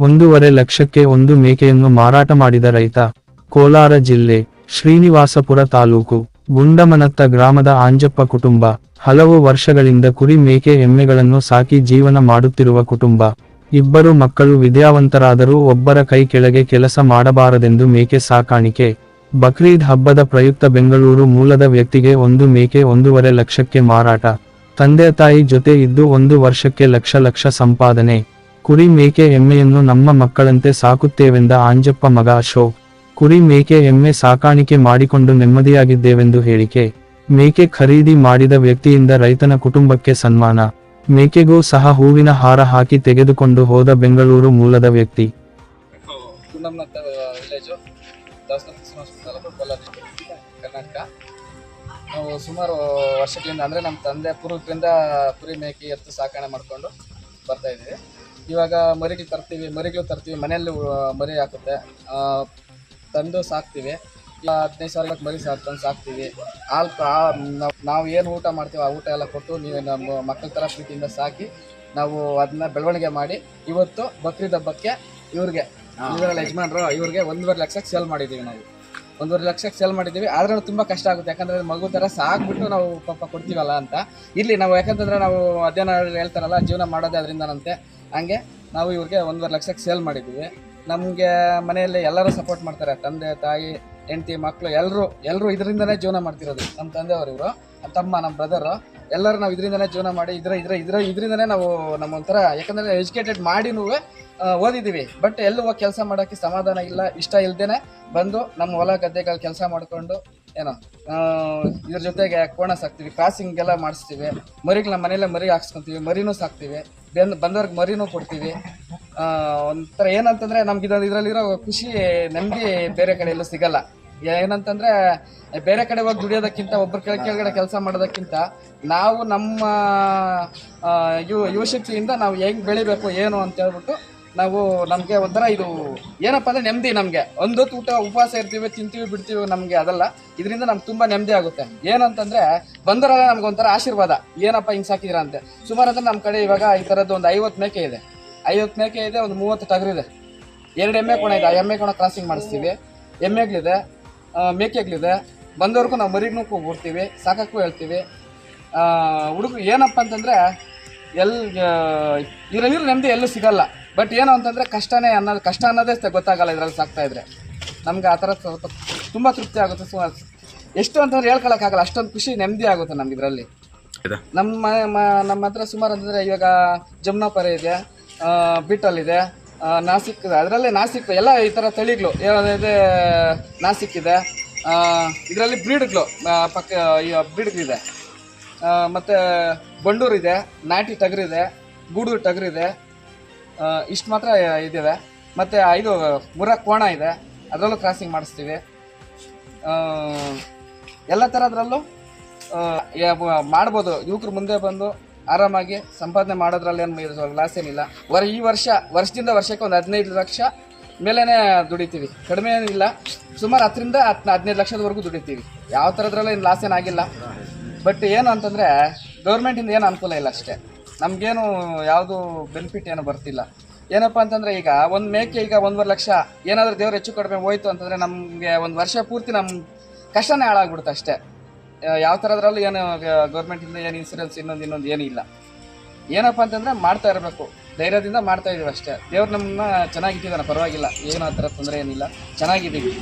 ಒಂದೂವರೆ ಲಕ್ಷಕ್ಕೆ ಒಂದು ಮೇಕೆಯನ್ನು ಮಾರಾಟ ಮಾಡಿದ ರೈತ, ಕೋಲಾರ ಜಿಲ್ಲೆ, ಶ್ರೀನಿವಾಸಪುರ ತಾಲೂಕು, ಗುಂಡಮನತ್ತ ಗ್ರಾಮದ ಆಂಜಪ್ಪ ಕುಟುಂಬ. ಹಲವು ವರ್ಷಗಳಿಂದ ಕುರಿ ಮೇಕೆ ಎಮ್ಮೆಗಳನ್ನು ಸಾಕಿ ಜೀವನ ಮಾಡುತ್ತಿರುವ ಕುಟುಂಬ. ಇಬ್ಬರು ಮಕ್ಕಳು ವಿದ್ಯಾವಂತರಾದರೂ ಒಬ್ಬರ ಕೈ ಕೆಳಗೆ ಕೆಲಸ ಮಾಡಬಾರದೆಂದು ಮೇಕೆ ಸಾಕಾಣಿಕೆ. ಬಕ್ರೀದ್ ಹಬ್ಬದ ಪ್ರಯುಕ್ತ ಬೆಂಗಳೂರು ಮೂಲದ ವ್ಯಕ್ತಿಗೆ ಒಂದು ಮೇಕೆ ಒಂದೂವರೆ ಲಕ್ಷಕ್ಕೆ ಮಾರಾಟ. ತಂದೆ ತಾಯಿ ಜೊತೆ ಇದ್ದು ಒಂದು ವರ್ಷಕ್ಕೆ ಲಕ್ಷ ಲಕ್ಷ ಸಂಪಾದನೆ. ಕುರಿ ಮೇಕೆ ಎಮ್ಮೆಯನ್ನು ನಮ್ಮ ಮಕ್ಕಳಂತೆ ಸಾಕುತ್ತೇವೆಂದ ಆಂಜಪ್ಪ ಮಗ ಅಶೋಕ್. ಕುರಿ ಮೇಕೆ ಎಮ್ಮೆ ಸಾಕಾಣಿಕೆ ಮಾಡಿಕೊಂಡು ನೆಮ್ಮದಿಯಾಗಿದ್ದೇವೆಂದು ಹೇಳಿಕೆ. ಮೇಕೆ ಖರೀದಿ ಮಾಡಿದ ವ್ಯಕ್ತಿಯಿಂದ ರೈತನ ಕುಟುಂಬಕ್ಕೆ ಸನ್ಮಾನ. ಮೇಕೆಗೂ ಸಹ ಹೂವಿನ ಹಾರ ಹಾಕಿ ತೆಗೆದುಕೊಂಡು ಹೋದ ಬೆಂಗಳೂರು ಮೂಲದ ವ್ಯಕ್ತಿ. ಕರ್ನಾಟಕ ನಾವು ಸುಮಾರು ವರ್ಷಗಳಿಂದ, ಅಂದರೆ ನಮ್ಮ ತಂದೆ ಪೂರ್ವದಿಂದ ಕುರಿ ಮೇಕೆ ಎತ್ತು ಸಾಕಣೆ ಮಾಡಿಕೊಂಡು ಬರ್ತಾ ಇದ್ದೀವಿ. ಇವಾಗ ಮರಿಗಳು ತರ್ತೀವಿ ಮರಿಗಳು ತರ್ತೀವಿ ಮನೆಯಲ್ಲಿ ಮರಿ ಹಾಕುತ್ತೆ. ತಂದು ಸಾಕ್ತೀವಿ. ಇಲ್ಲ ಹದಿನೈದು ಸಾವಿರ ಮರಿ ಸಾಕು ತಂದು ಸಾಕ್ತೀವಿ. ಹಾಲು ನಾವು ನಾವು ಏನು ಊಟ ಮಾಡ್ತೀವಿ ಆ ಊಟ ಎಲ್ಲ ಕೊಟ್ಟು ನೀವು ನಮ್ಮ ಮಕ್ಕಳ ಥರ ಪ್ರೀತಿಯಿಂದ ಸಾಕಿ ನಾವು ಅದನ್ನ ಬೆಳವಣಿಗೆ ಮಾಡಿ ಇವತ್ತು ಬಕ್ರೀದ್ ಹಬ್ಬಕ್ಕೆ ಇವ್ರಿಗೆ ಇವರ ಯಜಮಾನ್ರು ಇವ್ರಿಗೆ ಒಂದೂವರೆ ಲಕ್ಷಕ್ಕೆ ಸೇಲ್ ಮಾಡಿದ್ದೀವಿ ನಾವು. ಒಂದೂವರೆ ಲಕ್ಷಕ್ಕೆ ಸೇಲ್ ಮಾಡಿದ್ದೀವಿ. ಆದ್ರೆ ತುಂಬ ಕಷ್ಟ ಆಗುತ್ತೆ. ಯಾಕಂದರೆ ಮಗು ಥರ ಸಾಕ್ಬಿಟ್ಟು ನಾವು ಪಾಪ ಕೊಡ್ತೀವಲ್ಲ ಅಂತ. ಇಲ್ಲಿ ನಾವು ಯಾಕಂತಂದರೆ ನಾವು ಅಧ್ಯಯನ ಹೇಳ್ತಾರಲ್ಲ ಜೀವನ ಮಾಡೋದೇ ಅದರಿಂದನಂತೆ. ಹಂಗೆ ನಾವು ಇವ್ರಿಗೆ ಒಂದೂವರೆ ಲಕ್ಷಕ್ಕೆ ಸೇಲ್ ಮಾಡಿದ್ದೀವಿ. ನಮಗೆ ಮನೆಯಲ್ಲಿ ಎಲ್ಲರೂ ಸಪೋರ್ಟ್ ಮಾಡ್ತಾರೆ. ತಂದೆ, ತಾಯಿ, ಹೆಂಡತಿ ಮಕ್ಕಳು ಎಲ್ಲರೂ ಎಲ್ಲರೂ ಇದರಿಂದನೇ ಜೀವನ ಮಾಡ್ತಿರೋದು. ನಮ್ಮ ತಂದೆಯವರು ಇವರು ತಮ್ಮ ನಮ್ಮ ಬ್ರದರು ಎಲ್ಲರೂ ನಾವು ಇದರಿಂದನೇ ಜೀವನ ಮಾಡಿ, ಇದರ ಇದರ ಇದರ, ಇದರಿಂದನೇ ನಾವು ನಮ್ಮ ಒಂಥರ ಯಾಕಂದರೆ ಎಜುಕೇಟೆಡ್ ಮಾಡಿನೂ ಓದಿದ್ದೀವಿ. ಬಟ್ ಎಲ್ಲೂ ಕೆಲಸ ಮಾಡೋಕ್ಕೆ ಸಮಾಧಾನ ಇಲ್ಲ, ಇಷ್ಟ ಇಲ್ಲದೇ ಬಂದು ನಮ್ಮ ಹೊಲ ಗದ್ದೆಗಳು ಕೆಲಸ ಮಾಡಿಕೊಂಡು ಏನೋ ಇದ್ರ ಜೊತೆಗೆ ಕೋಣ ಸಾಕ್ತೀವಿ ಕ್ರಾಸಿಂಗ್ ಎಲ್ಲ ಮಾಡಿಸ್ತೀವಿ ಮರಿಗಳ ನಮ್ಮ ಮನೆಯಲ್ಲೇ ಮರಿ ಹಾಕ್ಸ್ಕೊತೀವಿ, ಮರಿನೂ ಸಾಕ್ತೀವಿ, ಬೆಂದ್, ಬಂದವ್ರಿಗೆ ಮರಿನೂ ಕೊಡ್ತೀವಿ. ಒಂಥರ ಏನಂತಂದ್ರೆ ನಮ್ಗೆ ಇದೊಂದು ಇದರಲ್ಲಿರೋ ಖುಷಿ, ನೆಮ್ಮದಿ ಬೇರೆ ಕಡೆ ಎಲ್ಲೂ ಸಿಗಲ್ಲ. ಏನಂತಂದ್ರೆ, ಬೇರೆ ಕಡೆ ಹೋಗಿ ದುಡಿಯೋದಕ್ಕಿಂತ ಒಬ್ಬರ ಕೆಳ, ಕೆಳಗಡೆ ಕೆಲಸ ಮಾಡೋದಕ್ಕಿಂತ, ನಾವು ನಮ್ಮ ಯುವ ಯುವಶಕ್ತಿಯಿಂದ ನಾವು ಹೆಂಗ್ ಬೆಳಿಬೇಕು, ಏನು ಅಂತ ಹೇಳ್ಬಿಟ್ಟು ನಾವು ನಮಗೆ ಒಂಥರ ಇದು ಏನಪ್ಪ ಅಂದರೆ ನೆಮ್ಮದಿ ನಮಗೆ. ಒಂದು ಊಟ ಉಪವಾಸ ಇರ್ತೀವಿ, ತಿಂತೀವಿ, ಬಿಡ್ತೀವಿ ನಮಗೆ ಅದಲ್ಲ. ಇದರಿಂದ ನಮ್ಗೆ ತುಂಬ ನೆಮ್ಮದಿ ಆಗುತ್ತೆ. ಏನಂತಂದರೆ ಬಂದವರೆಲ್ಲ ನಮ್ಗೆ ಒಂಥರ ಆಶೀರ್ವಾದ. ಏನಪ್ಪ ಹಿಂಗೆ ಸಾಕಿದ್ರ ಅಂತೆ. ಸುಮಾರು ಅಂದ್ರೆ ನಮ್ಮ ಕಡೆ ಇವಾಗ ಈ ಥರದ್ದು ಒಂದು ಐವತ್ತು ಮೇಕೆ ಇದೆ. ಐವತ್ತು ಮೇಕೆ ಇದೆ, ಒಂದು ಮೂವತ್ತು ಟಗರಿದೆ ಎರಡು ಎಮ್ಮೆ ಕೋಣ ಇದೆ. ಆ ಎಮ್ಮೆ ಕೋಣ ಕ್ರಾಸಿಂಗ್ ಮಾಡಿಸ್ತೀವಿ. ಎಮ್ಮೆಗಳಿದೆ ಮೇಕೆಗಳಿದೆ. ಬಂದವ್ರಿಗೂ ನಾವು ಮರಿಗೂ ಕೊಡ್ತೀವಿ ಸಾಕಕ್ಕೂ ಹೇಳ್ತೀವಿ. ಹುಡುಗ ಏನಪ್ಪ ಅಂತಂದರೆ ಎಲ್ಲಿ ಇರೋ ನೆಮ್ಮದಿ ಎಲ್ಲೂ ಸಿಗಲ್ಲ. ಬಟ್ ಏನು ಅಂತಂದ್ರೆ ಕಷ್ಟನೇ ಅನ್ನೋದು ಕಷ್ಟ ಅನ್ನೋದೇ ಗೊತ್ತಾಗಲ್ಲ ಇದರಲ್ಲಿ ಸಾಕ್ತಾ ಇದ್ರೆ. ನಮ್ಗೆ ಆ ಥರ ಸ್ವಲ್ಪ ತುಂಬ ತೃಪ್ತಿ ಆಗುತ್ತೆ. ಸುಮಾರು ಎಷ್ಟು ಅಂತಂದ್ರೆ ಹೇಳ್ಕೊಳಕ್ಕಾಗಲ್ಲ. ಅಷ್ಟೊಂದು ಖುಷಿ ನೆಮ್ಮದಿ ಆಗುತ್ತೆ ನಮ್ಗೆ ಇದರಲ್ಲಿ. ನಮ್ಮ ನಮ್ಮ ಹತ್ರ ಸುಮಾರು ಅಂತಂದ್ರೆ ಇವಾಗ ಜಮ್ನಾಪರೆ ಇದೆ ಬಿಟಲ್ ಬಿಟ್ಟಲ್ ಇದೆ ಆ, ನಾಸಿಕ್ ಇದೆ. ಅದರಲ್ಲೇ ನಾಸಿಕ್ ಎಲ್ಲ ಈ ಥರ ತಳಿಗಳು. ಏನಿದೆ ನಾಸಿಕ್ ಇದೆ ಇದರಲ್ಲಿ ಬ್ರೀಡ್ಗಳು ಪಕ್ಕ ಬ್ರೀಡ್ಗಳಿದೆ ಮತ್ತು ಬಂಡೂರಿದೆ ಇದೆ ನಾಟಿ ಟಗರಿದೆ ಗೂಡೂರು ಟಗರಿದೆ ಇಷ್ಟು ಮಾತ್ರ ಇದಿದೆ. ಮತ್ತು ಇದು ಮುರ ಕೋಣ ಇದೆ. ಅದರಲ್ಲೂ ಕ್ರಾಸಿಂಗ್ ಮಾಡಿಸ್ತೀವಿ. ಎಲ್ಲ ಥರದ್ರಲ್ಲೂ ಮಾಡ್ಬೋದು. ಯುವಕರು ಮುಂದೆ ಬಂದು ಆರಾಮಾಗಿ ಸಂಪಾದನೆ ಮಾಡೋದ್ರಲ್ಲಿ ಏನು ಲಾಸ್ ಏನಿಲ್ಲ. ವರ, ಈ ವರ್ಷ, ವರ್ಷದಿಂದ ವರ್ಷಕ್ಕೆ ಒಂದು ಹದಿನೈದು ಲಕ್ಷ ಮೇಲೇ ದುಡಿತೀವಿ. ಕಡಿಮೆ ಏನಿಲ್ಲ. ಸುಮಾರು ಹತ್ತರಿಂದ ಹತ್ತು ಹದಿನೈದು ಲಕ್ಷದವರೆಗೂ ದುಡಿತೀವಿ. ಯಾವ ಥರದ್ರಲ್ಲೂ ಏನು ಲಾಸ್ ಏನಾಗಿಲ್ಲ ಬಟ್ ಏನು ಅಂತಂದರೆ ಗೌರ್ಮೆಂಟಿಂದ ಏನು ಅನುಕೂಲ ಇಲ್ಲ ಅಷ್ಟೇ. ನಮಗೇನು ಯಾವುದು ಬೆನಿಫಿಟ್ ಏನು ಬರ್ತಿಲ್ಲ. ಏನಪ್ಪ ಅಂತಂದರೆ ಈಗ ಒಂದು ಮೇಕೆ ಈಗ ಒಂದೂವರೆ ಲಕ್ಷ, ಏನಾದರೂ ದೇವ್ರು ಹೆಚ್ಚು ಕಡಿಮೆ ಹೋಯ್ತು ಅಂತಂದರೆ ನಮಗೆ ಒಂದು ವರ್ಷ ಪೂರ್ತಿ ನಮ್ಮ ಕಷ್ಟನೇ ಹಾಳಾಗ್ಬಿಡುತ್ತೆ ಅಷ್ಟೇ. ಯಾವ ಥರದ್ರಲ್ಲೂ ಏನು ಗೌರ್ಮೆಂಟಿಂದ ಏನು ಇನ್ಸೂರೆನ್ಸ್ ಇನ್ನೊಂದು ಇನ್ನೊಂದು ಏನೂ ಇಲ್ಲ. ಏನಪ್ಪ ಅಂತಂದರೆ ಮಾಡ್ತಾ ಇರಬೇಕು. ಧೈರ್ಯದಿಂದ ಮಾಡ್ತಾ ಇದೀವಿ ಅಷ್ಟೇ. ದೇವ್ರು ನಮ್ಮನ್ನ ಚೆನ್ನಾಗಿಟ್ಟಿದ್ದಾನೆ ಪರವಾಗಿಲ್ಲ. ಏನು ಆ ಥರ ತೊಂದರೆ ಏನಿಲ್ಲ. ಚೆನ್ನಾಗಿದ್ದೀವಿ.